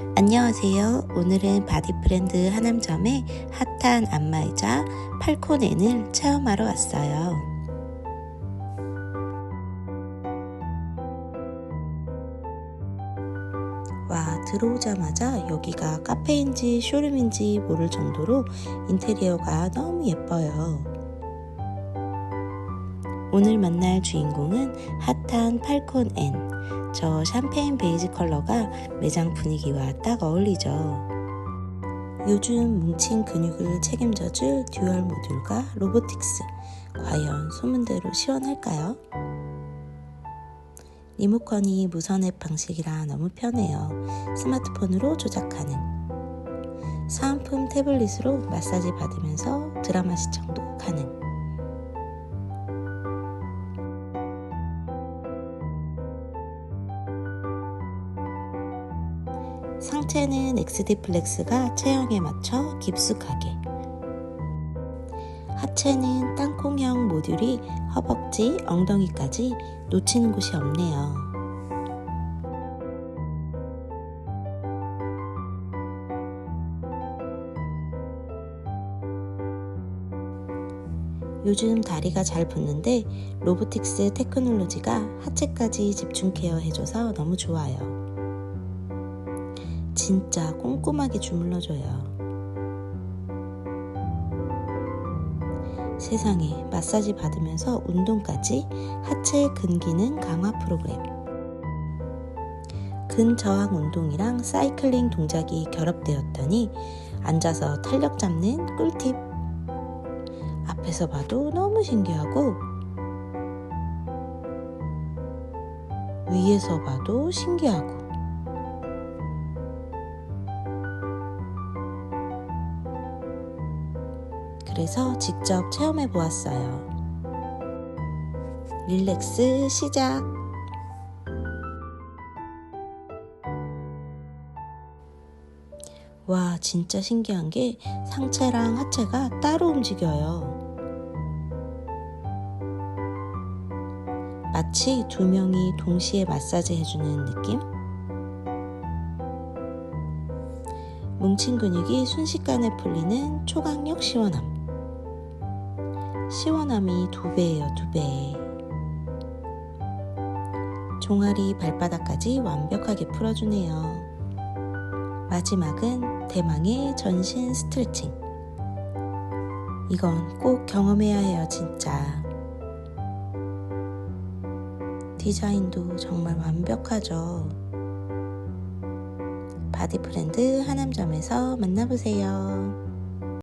안녕하세요. 오늘은 바디프렌드 하남점의 핫한 안마의자 팔콘앤을 체험하러 왔어요. 와, 들어오자마자 여기가 카페인지 쇼룸인지 모를 정도로 인테리어가 너무 예뻐요. 오늘 만날 주인공은 핫한 팔콘 N. 저 샴페인 베이지 컬러가 매장 분위기와 딱 어울리죠. 요즘 뭉친 근육을 책임져줄 듀얼 모듈과 로보틱스. 과연 소문대로 시원할까요? 리모컨이 무선 앱 방식이라 너무 편해요. 스마트폰으로 조작 가능. 사은품 태블릿으로 마사지 받으면서 드라마 시청도 가능. 상체는 XD 플렉스가 체형에 맞춰 깊숙하게 하체는 땅콩형 모듈이 허벅지, 엉덩이까지 놓치는 곳이 없네요. 요즘 다리가 잘 붙는데 로보틱스 테크놀로지가 하체까지 집중 케어 해줘서 너무 좋아요. 진짜 꼼꼼하게 주물러줘요. 세상에 마사지 받으면서 운동까지 하체 근기능 강화 프로그램. 근저항 운동이랑 사이클링 동작이 결합되었더니 앉아서 탄력 잡는 꿀팁. 앞에서 봐도 너무 신기하고 위에서 봐도 신기하고 그래서 직접 체험해 보았어요. 릴렉스 시작! 와, 진짜 신기한 게 상체랑 하체가 따로 움직여요. 마치 두 명이 동시에 마사지 해주는 느낌? 뭉친 근육이 순식간에 풀리는 초강력 시원함. 시원함이 두 배예요, 두 배. 종아리 발바닥까지 완벽하게 풀어주네요. 마지막은 대망의 전신 스트레칭. 이건 꼭 경험해야 해요, 진짜. 디자인도 정말 완벽하죠. 바디 프렌드 하남점에서 만나보세요.